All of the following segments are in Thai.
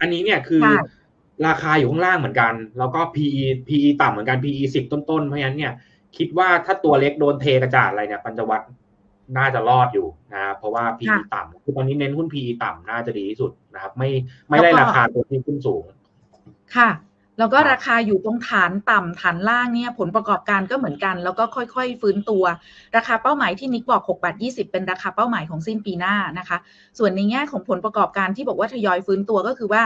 อันนี้เนี่ยคือค่ะราคาอยู่ข้างล่างเหมือนกัน แล้วก็ PE PE ต่ำเหมือนกัน PE สิบต้นๆ เพราะฉะนั้นเนี่ย คิดว่าถ้าตัวเล็กโดนเทกระจาดอะไรเนี่ย ปัญจวัตรน่าจะรอดอยู่นะครับเพราะว่า PE ค่ะต่ำคือตอนนี้เน้นหุ้น PE ต่ำน่าจะดีที่สุดนะครับ ไม่ไม่ได้แล้วก็ราคาตัวที่ขึ้นสูง ค่ะ แล้วก็ครับราคาอยู่ตรงฐานต่ำฐานล่างเนี่ยผลประกอบการก็เหมือนกัน แล้วก็ค่อยๆ ฟื้นตัว ราคาเป้าหมายที่นิกบอก6บาท20 เป็นราคาเป้าหมายของสิ้นปีหน้านะคะ ส่วนในแง่ของผลประกอบการที่บอกว่าทยอยฟื้นตัวก็คือว่า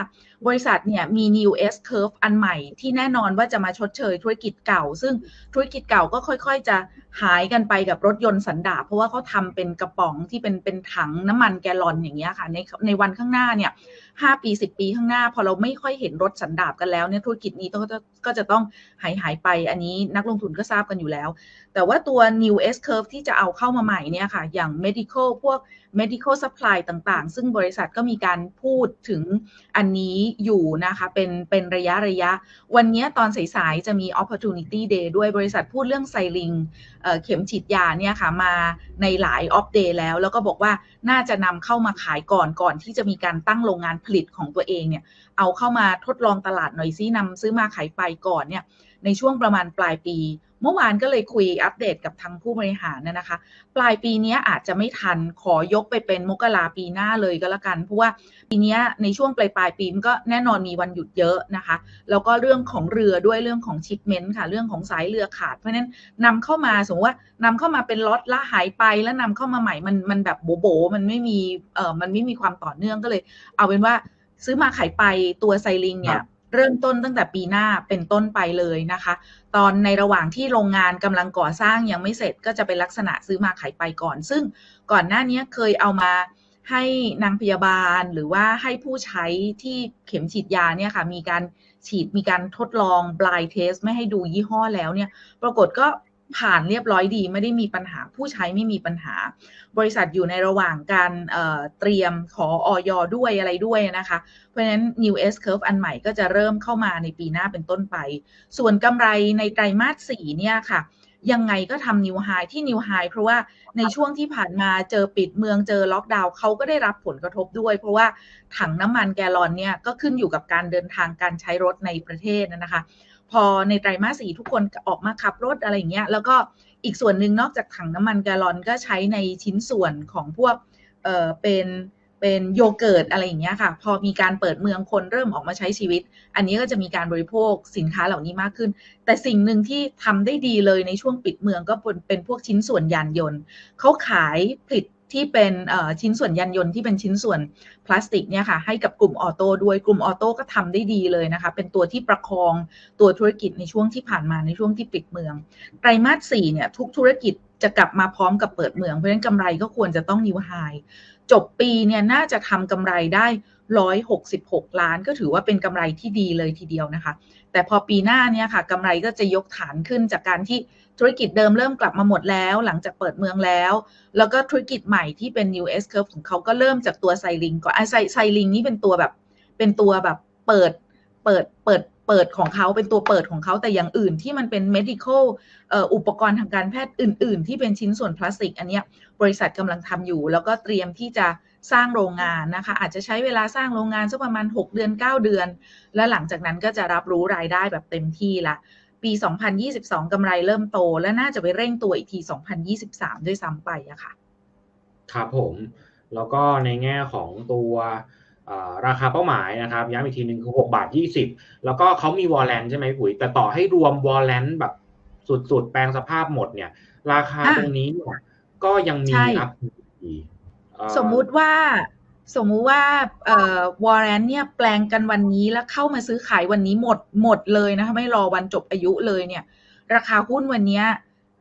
บริษัทเนี่ยมี new S curve อันใหม่ที่แน่นอนว่าจะมาชดเชยธุรกิจเก่า ซึ่งธุรกิจเก่าก็ค่อยๆ จะหายกันไปกับรถยนต์สันดาปเพราะว่าเขาทำเป็นกระป๋องที่เป็นเป็นถังน้ำมันแกลลอนอย่างเงี้ยค่ะในในวันข้างหน้าเนี่ย5ปี 10 ปีข้างหน้า พอเราไม่ค่อยเห็นรถสันดาปกันแล้วเนี่ยธุรกิจนี้ต้องก็จะต้องหายหายไป อันนี้นักลงทุนก็ทราบกันอยู่แล้ว แต่ว่าตัว new S curve ที่จะเอาเข้ามาใหม่เนี่ยค่ะ อย่าง medical พวก medical supply ต่างๆ ซึ่งบริษัทก็มีการพูดถึงอันนี้อยู่นะคะ เป็นเป็นระยะระยะ วันนี้ตอนสายๆ จะมี opportunity day ด้วยบริษัทพูดเรื่องไซลิงเข็มฉีดยาเนี่ยค่ะมาในหลาย off day แล้ว แล้วก็บอกว่าน่าจะนำเข้ามาขายก่อนก่อนที่จะมีการตั้งโรงงานผลิตของตัวเองเนี่ยเอาเข้ามาทดลองตลาดหน่อยซินำซื้อมาขายไปก่อนเนี่ยในช่วงประมาณปลายปี เมื่อวานก็เลยคุยอัปเดตกับทางผู้บริหารนะนะคะ ปลายปีนี้อาจจะไม่ทันขอยกไปเป็นมกราปีหน้าเลยก็แล้วกัน เพราะว่าปีนี้ในช่วงปลายปลายปีมันก็แน่นอนมีวันหยุดเยอะนะคะ แล้วก็เรื่องของเรือด้วยเรื่องของชิปเมนต์ค่ะ เรื่องของสายเรือขาด เพราะฉะนั้นนำเข้ามาสมมติว่านำเข้ามาเป็นล็อตละหายไปแล้วนำเข้ามาใหม่มันมันแบบโบโบมันไม่มีเออมันไม่มีความต่อเนื่องก็เลย เอาเป็นว่าซื้อมาขายไปตัวไซลิงเนี่ย เริ่มต้นตั้งแต่ปีหน้าเป็นต้นไปเลยนะคะ ตอนในระหว่างที่โรงงานกำลังก่อสร้างยังไม่เสร็จก็จะเป็นลักษณะซื้อมาขายไปก่อน ซึ่งก่อนหน้านี้เคยเอามาให้นางพยาบาลหรือว่าให้ผู้ใช้ที่เข็มฉีดยาเนี่ยค่ะมีการฉีดมีการทดลองปลายเทส ไม่ให้ดูยี่ห้อแล้วเนี่ย ปรากฏก็ ผ่านเรียบร้อยดีไม่ได้มีปัญหาผู้ใช้ไม่มีปัญหา บริษัทอยู่ในระหว่างการเเตรียมขอออยด้วยอะไรด้วยนะคะ เพราะฉะนั้น new S curve อันใหม่ก็จะเริ่มเข้ามาในปีหน้าเป็นต้นไป ส่วนกำไรในไตรมาส4เนี่ยค่ะยังไงก็ทำ new high ที่ new high เพราะว่าในช่วงที่ผ่านมาเจอปิดเมืองเจอล็อกดาวน์เขาก็ได้รับผลกระทบด้วย เพราะว่าถังน้ำมันแกลลอนเนี่ยก็ขึ้นอยู่กับการเดินทางการใช้รถในประเทศนะคะ พอในไตรมาสสี่ทุกคนออกมาขับรถอะไรอย่างเงี้ย แล้วก็อีกส่วนหนึ่งนอกจากถังน้ำมันแกลลอนก็ใช้ในชิ้นส่วนของพวกเออเป็นเป็นโยเกิร์ตอะไรอย่างเงี้ยค่ะ พอมีการเปิดเมืองคนเริ่มออกมาใช้ชีวิต อันนี้ก็จะมีการบริโภคสินค้าเหล่านี้มากขึ้น แต่สิ่งหนึ่งที่ทำได้ดีเลยในช่วงปิดเมืองก็เป็นพวกชิ้นส่วนยานยนต์เขาขายผลิต ที่เป็นชิ้นส่วนยานยนต์ที่เป็นชิ้นส่วนพลาสติกเนี่ยค่ะให้กับกลุ่มออโต้ด้วยกลุ่มออโต้ก็ทำได้ดีเลยนะคะ เป็นตัวที่ประคองตัวธุรกิจในช่วงที่ผ่านมาในช่วงที่ปิดเมือง ไตรมาสสี่เนี่ยทุกธุรกิจจะกลับมาพร้อมกับเปิดเมือง เพราะฉะนั้นกำไรก็ควรจะต้องนิวไฮจบปีเนี่ยน่าจะทำกำไรได้ 166 ล้านก็ถือว่าเป็นกำไรที่ดีเลยทีเดียวนะคะ แต่พอปีหน้าเนี่ยค่ะกำไรก็จะยกฐานขึ้นจากการที่ธุรกิจเดิมเริ่มกลับมาหมดแล้ว หลังจากเปิดเมืองแล้ว แล้วก็ธุรกิจใหม่ที่เป็น new S curve ของเขาก็เริ่มจากตัวไซลิงก่อนไอไซไซลิงนี่เป็นตัวแบบเป็นตัวแบบเปิดเปิดเปิดเปิดของเขาเป็นตัวเปิดของเขาแต่อย่างอื่นที่มันเป็น medical อุปกรณ์ทางการแพทย์อื่น ๆ ที่เป็นชิ้นส่วนพลาสติก อันเนี้ยบริษัทกำลังทำอยู่ แล้วก็เตรียมที่จะ สร้างโรงงานนะคะ อาจจะใช้เวลาสร้างโรงงานสักประมาณ 6 เดือน 9 เดือน แล้วหลังจากนั้นก็จะรับรู้รายได้แบบเต็มที่ละ ปี 2022 กำไรเริ่มโต และน่าจะไปเร่งตัวอีกที 2023 ด้วยซ้ำไปอะค่ะ ครับผม แล้วก็ในแง่ของตัวเอ่อราคาเป้าหมายนะครับย้ำอีกทีหนึ่งคือ6บาท20 แล้วก็เขามีวอลเลนใช่ไหมปุ๋ย แต่ต่อให้รวมวอลเลนแบบสุดๆ แปลงสภาพหมดเนี่ย ราคาอะตรงนี้เนี่ยก็ยังมีใช่อัพอีกเอ่อ สมมุติว่าสมมุติว่าเอ่อวอร์เรนเนี่ยแปลงกันวันนี้แล้วเข้ามาซื้อขายวันนี้หมดหมดเลยนะคะไม่รอวันจบอายุเลยเนี่ย ราคาหุ้นวันนี้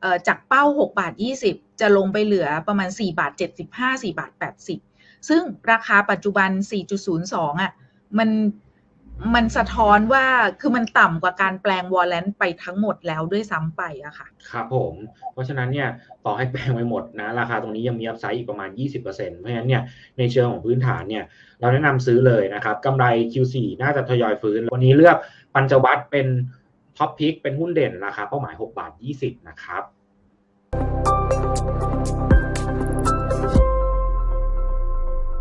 เอ่อจากเป้า6บาท20 จะลงไปเหลือประมาณ4บาท75 4บาท80 ซึ่งราคาปัจจุบัน 4.02อะมัน มันสะท้อนว่าคือมันต่ำกว่าการแปลงวอลเลนไปทั้งหมดแล้วด้วยซ้ำไปอะค่ะ ครับผม เพราะฉะนั้นเนี่ยต่อให้แปลงไปหมดนะ ราคาตรงนี้ยังมีอัพไซด์อีกประมาณ 20%เพราะฉะนั้นเนี่ยในเชิงของพื้นฐานเนี่ยเราแนะนำซื้อเลยนะครับกำไร Q4 น่าจะทยอยฟื้น วันนี้เลือกปัญจวัตรเป็นท็อปพิกเป็นหุ้นเด่นราคาเป้าหมาย 6 บาท 20 นะครับ